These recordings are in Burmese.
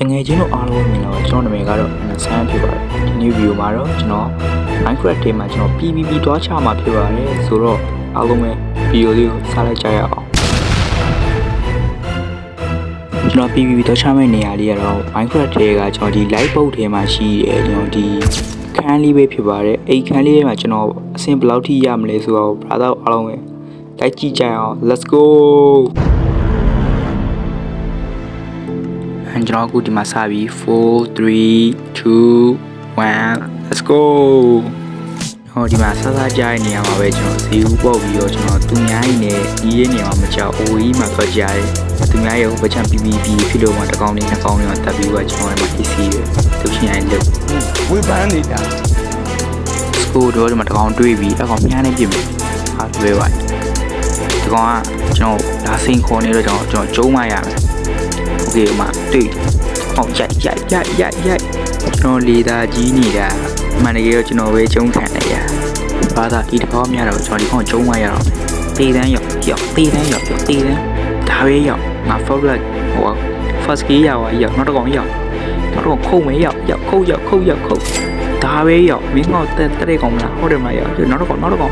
တငယ်ချင်းတို့အားလုံးမြင်တော့ကျွန်တော်နာမည်ကတော့အနဆန်းဖြစ်ပါတယ်ဒီနေ့ဗီဒီယိုမှာတော့ကျွန်တော် Minecraft ထဲမှာကျွန်တော် PVP တွားချမှာဖြစ်ပါတယ်ဆိုတော့အားလုံးပဲဗီဒီယိုလေးကိုစားလိုက်ကြရအောင်ကျွန်တော် PVP တွားချမယ့်နေရာလေးကတော့ Minecraft ထဲကကျွန်တော်ဒီ live boat ထဲမှာရှိတယ်ကျွန်တော်ဒီခန်းလေးပဲဖြစ်ပါတယ်အိမ်ခန်းလေးထဲမှာကျွန်တော်အဆင်ဘယ်လောက်ထိရမလဲဆိုတော့ brother အားလုံးပဲလိုက်ကြည့်ကြရအောင် let's go အဲကျွန်တော်အခုဒီမှာစပြီ4 3 2 1 let's go ဟောဒီမှာစစကြတဲ့နေရာမှာပဲကျွန်တော်ဈေးဦးပေါက်ပြီးတော့ကျွန်တော်သူများကြီးနဲ့ဒီရဲ့နေရာမှာမကြောက်အိုကြီးမှာတော့ကြားတယ်သူများရဲ့ဟိုဘက်ချန် PPP ဖြစ်လို့မှတစ်ကောင်လေးနှစ်ကောင်လေးတော့တက်ပြီးတော့ကျွန်တော်ရဲ့မှာ PC ပဲသူရှင်ရင်လို့ဝေဖန်နေတာစကိုတော့ဒီမှာတစ်ကောင်တွေးပြီးအကောင်မြားနေပြင်ပြီဟာလွယ်ပါတယ်ဒီကောင်ကကျွန်တော်လာစိန်ခေါ်နေတော့ကျွန်တော်ကျွန်တော်ကျုံးမရမယ် மாற்று Họ chạy chạy chạy chạy chạy. Cho nó đi ra Nolita Jinida Mà nó kêu cho nó về chống khả này à Và ta đi thom nha rồi, cho đi còn chống ngoài rồi. Tí ra dọc dọc tí ra dọc dọc tí ra Đã về dọc mà phớt lên. Ủa First ký dọc dọc nó còn dọc Nó còn khô mấy dọc dọc khô dọc khô dọc khô. Đã về dọc miếng ngồi tới đây còn là hô đêm này dọc Chứ nó còn nó còn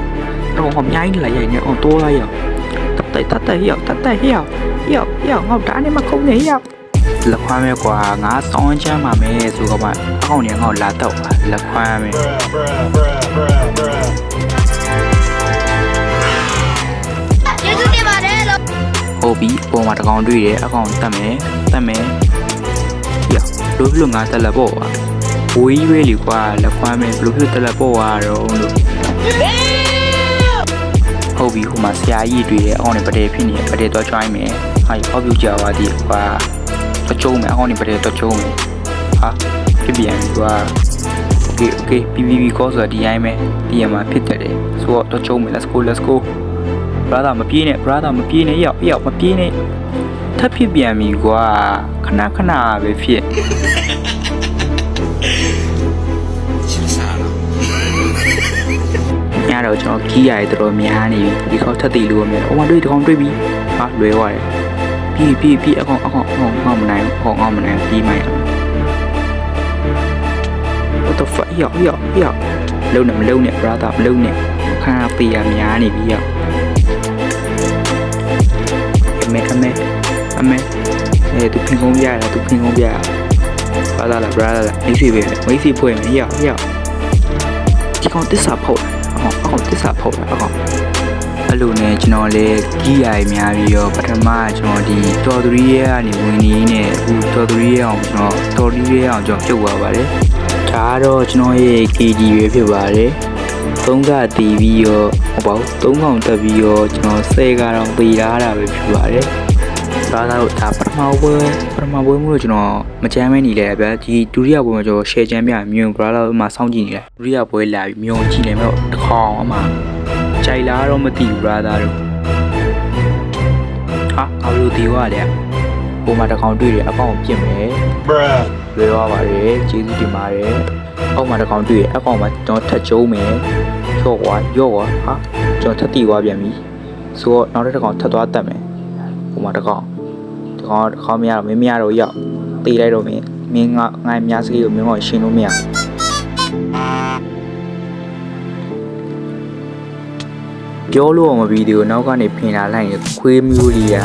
Nó còn không nháy là vậy nữa, còn tua lại dọc တစ်ကောင်ခုံမဲရောက်ရောက်ခုတ်ရောက်ခုတ်ရောက်ခုတ်ဒါပဲရောက်မင်းကောင်တက်တဲ့ကောင်မလားဟုတ်တယ်မလားရောက်နောက်တစ်ကောင်နောက်တစ်ကောင်နောက်တစ်ကောင်မြိုင်းလာရိုက်နေအောင်တိုးလာရောက်တက်တက်တက်ရောက်တက်တက်ရောက်ရောက်ရောက်ငေါဒါနဲ့မခုံနေရောက်လက်ခွမ်းမဲကွာငါစောင်းချမ်းပါမယ်ဆိုတော့မှအကောင်နေငေါလာတော့လက်ခွမ်းမဲကျေးဇူးတင်ပါတယ်လို့ဟုတ်ပြီပုံမှာတစ်ကောင်တွေ့တယ်အကောင်တက်မယ်တက်မယ်ရောက်လို့လို့ငါတက်လက်ပေါ့ကွာဝေးရွေးလီကွာလက်ခွမ်းမဲဘလို့ဖြစ်တက်လက်ပေါ့ကွာတော့လို့ ဟုတ်ပြီဟိုမှာဆရာကြီးတွေ့တယ်အကောင်နေပတဲဖြစ်နေပတဲတော့ join မယ်ဟာဟောက်ပြကြပါသည်ကွာတော့ကျုံးမယ်အကောင်နေပတဲတော့ကျုံးမယ်ဟာဖြစ်ပြန်ပြီကွာ okay okay PVP call ဆိုတာဒီတိုင်းပဲဒီရမှာဖြစ်တယ်ဆိုတော့တော့ကျုံးမယ် let's go let's go brother မပြေးနဲ့ brother မပြေးနဲ့ရောက်ရောက်မပြေးနဲ့ထပ်ဖြစ်ပြန်ပြီကွာခဏခဏပဲဖြစ် ညတော့ကျွန်တော်ကီးရတယ်တော်တော်များနေပြီဒီခေါက်ထပ်တည်လို့မြင်တယ်။အိုမတွေ့ဒီကောင်တွေ့ပြီ။ဟာလွယ်သွားတယ်။ပြီးပြီးပြီးအကောင်အကောင်အကောင်ငေါမနိုင်ဘူး။အကောင်ငေါမနိုင်ဘူးပြီးမှရမယ်။ What the fuck ရောက်ရောက်ရောက်လုံနေမလုံနဲ့ brother မလုံနဲ့ခါပေးရများနေပြီရောက်အမေအမေအမေအဲသူဖင်ကုန်းပြရတာသူဖင်ကုန်းပြရဘာသာလား brother လားမိစီပဲမိစီဖွင့်မယ်ရောက်ရောက်ဒီကောင်တစ္ဆာဖုတ်အကောင် အကောင်တစ္ဆာဖုတ်အကောင်အဲ့လိုနဲ့ကျွန်တော်လေကြီးရည်များပြီးတော့ပထမကျွန်တော်ဒီတော်သူရီရဲ့ကနေဝင်နေနေအခုတော်သူရီရဲ့အောင်ကျွန်တော်တော်သူရီရဲ့အောင်ကျွန်တော်ပြုတ်သွားပါတယ်ဒါကတော့ကျွန်တော်ရဲ့ KG ပဲဖြစ်ပါတယ်။သုံးကတီးပြီးရောဟောပေါ့သုံးကောင်တက်ပြီးရောကျွန်တော်ဆဲကတော့ပေထားတာပဲဖြစ်ပါတယ်။ ဒါကတော့ဒါပထမပွဲပထမပွဲမှုလို့ကျွန်တော်မကြမ်းမဲနေလဲဗျာဒီဒုတိယပွဲမှာကျွန်တော် share ချမ်းပြမြွန် brother မှာစောင့်ကြည့်နေတယ်ဒုတိယပွဲလာပြီးမြွန်ကြည့်နေမဲ့တစ်ခေါင်အမှကြိုက်လားတော့မသိဘူး brother တို့ဟာအဘလို့ဒီဝါလေပုံမှာတစ်ခေါင်တွေ့တယ်အပေါင်းပြစ်မယ် bruh လွယ်သွားပါတယ်ကျေးဇူးတင်ပါတယ်အောက်မှာတစ်ကောင်တွေ့ရအကောင်မှာကျွန်တော်ထပ်ကျုံးမယ်ရော့ကွာရော့ကွာဟာကျွန်တော်ထပ်တီသွားပြန်ပြီဆိုတော့နောက်တစ်ကောင်ထပ်သွားတက်မယ်ဟိုမှာတစ်ကောင် ခေါင်းခေါင်းမရတော့မင်းမရတော့ရောက်တေးလိုက်တော့မင်းမင်းငါငါအများစကြီးကိုမင်းကရှင်လို့မရပြောလို့မပြီးသေးဘူးနောက်ကနေဖင်လာလိုက်ရင်ခွေးမျိုးကြီးက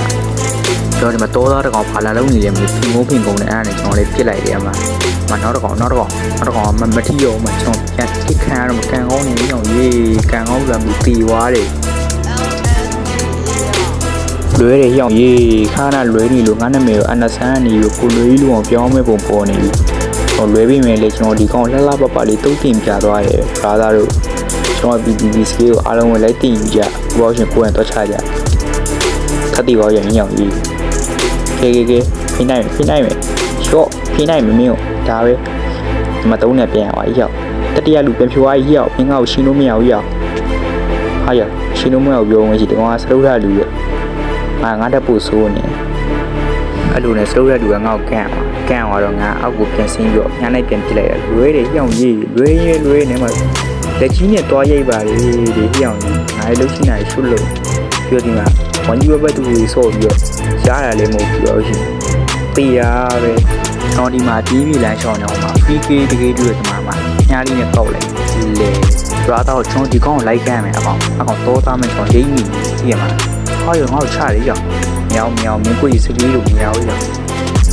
ကျွန်တော်ဒီမှာတောသားတကောင်ဖာလာလုံးနေတယ်မင်းဖင်မိုးဖင်ကုန်တယ်အဲ့ဒါနဲ့ကျွန်တော်လေးပြစ်လိုက်တယ်အမှမနောက်တကောင်နောက်တကောင်နောက်တကောင်မမထီရောမှကျွန်တော်ပြန်ခစ်ခံရတော့မကန်ကောင်းနေပြီးအောင်ရေးကန်ကောင်းလာမှုတီသွားတယ် လွဲတယ်ရောင်ရေးခါနာလွဲနေလို့ငါနာမည်ကိုအနဆန်းနေလို့ကိုလွဲကြီးလို့အောင်ပြောင်းမဲ့ပုံပေါ်နေပြီဟိုလွဲပြီးမယ်လေကျွန်တော်ဒီကောင်လှလှပပလေးတုတ်တင်ပြသွားတယ်ဘရာသာတို့ကျွန်တော် BBB scale ကိုအားလုံးကိုလိုက်တင်ယူကြဘောရှင်ကိုယ်ရတော့ချကြထပ်တီရောရင်ရောင်ရေးကဲကဲကဲဖိနိုင်ဖိနိုင်မယ်ရှော့ဖိနိုင်မမင်းဒါပဲဒီမှာသုံးနေပြန်ရပါရောက်တတိယလူပြန်ဖြိုးသွားရောက်မင်းငါ့ကိုရှင်းလို့မရဘူးရောက်ဟာရောက်ရှင်းလို့မရဘူးပြောဝင်ရှိဒီကောင်ကစရုပ်ရလူရဲ့ ငါငါတက်ဖို့ဆိုးနေအဲ့လိုနဲ့စရုပ်ရလူကငါ့ကိုကန်သွားကန်သွားတော့ငါအောက်ကိုပြန်ဆင်းပြီးတော့ညာလိုက်ပြန်ပြစ်လိုက်တယ်လွဲတယ်ရောင်ရေးလွဲရဲလွဲနေမှာလက်ကြီးနဲ့တွားရိပ်ပါလေဒီရောင်ကြီးငါလည်းလှုပ်ရှင်နိုင်ရှုလို့ပြောဒီမှာဝန်ကြီးဘက်တူကြီးဆော့ပြီးတော့ရှားရလည်းမဟုတ်ဘူးတော့ရှင်တေးရပဲကျွန်တော်ဒီမှာတီးပြီးလမ်းလျှောက်နေအောင်မှာ PK တကယ်တူရဲ့ဒီမှာမှာညားလေးနဲ့ကောက်လိုက်လေဒရာတော့ကျွန်တော်ဒီကောင်ကိုလိုက်ကန်မယ်အကောင်အကောင်တော့သားမယ်ကျွန်တော်ရိမ့်မိကြည့်ရမှာ ဟောရငါ့ကိုချလေးရောက်မြောင်မြောင်မင်းကိုကြီးစကလေးလိုမြောင်ရောက်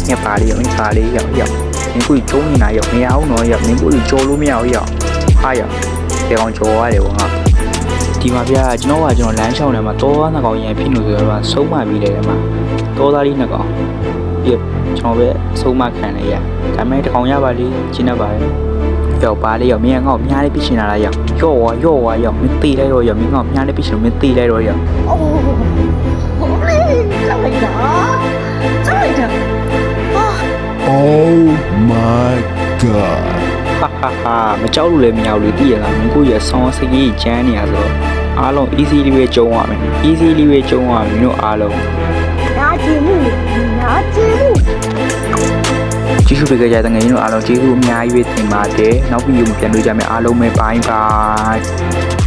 ညက်ပါလေးရောက်ချာလေးရောက်ရောက်မင်းကိုကြီးကျုံးနေတာရောက်မရအောင်တော့ရောက်မင်းကိုကြီးကြော်လို့မရအောင်ရောက်ဟာရောက်ဒီကောင်ကြော်ရတယ်ဘောငါဒီမှာဗျာကျွန်တော်ကကျွန်တော်လမ်းလျှောက်နေမှာတောသားနှစ်ကောင်ရန်ဖြစ်လို့ဆိုတော့ဆုံးမပြီးလေမှာတောသားလေးနှစ်ကောင်ပြကျွန်တော်ပဲဆုံးမခံလိုက်ရဒါပေမဲ့တကောင်ရပါလေကျင်းတတ်ပါလေ ရောက်ပါလေရောက်မင်းငေါ့မြားလေးပြချင်လာလားရောက်ရော့ဝါရော့ဝါရောက်မင်းตีလိုက်တော့ရောက်မင်းငေါ့မြားလေးပြချင်လို့မင်းตีလိုက်တော့ရောက်အိုးဟိုလေကြောက်လိုက်တာကြောက်လိုက်တာအာ Oh my god. ဟာဟာဟာမကြောက်လို့လည်းမရဘူးလေသိရလားမင်းကိုရဆောင်းစကြီးကျန်းနေရဆိုတော့အားလုံး easy လေးပဲကျုံရမယ် easy လေးပဲကျုံရမယ်မင်းတို့အားလုံးနာကျင်မှုနာကျင်မှု ကျေးဇူးပေးကြတဲ့ငယ်ချင်းတို့အားလုံးကျေးဇူးအများကြီးပဲတင်ပါတယ်နောက်ပြီးမှပြန်တွေ့ကြမယ်အားလုံးပဲ bye bye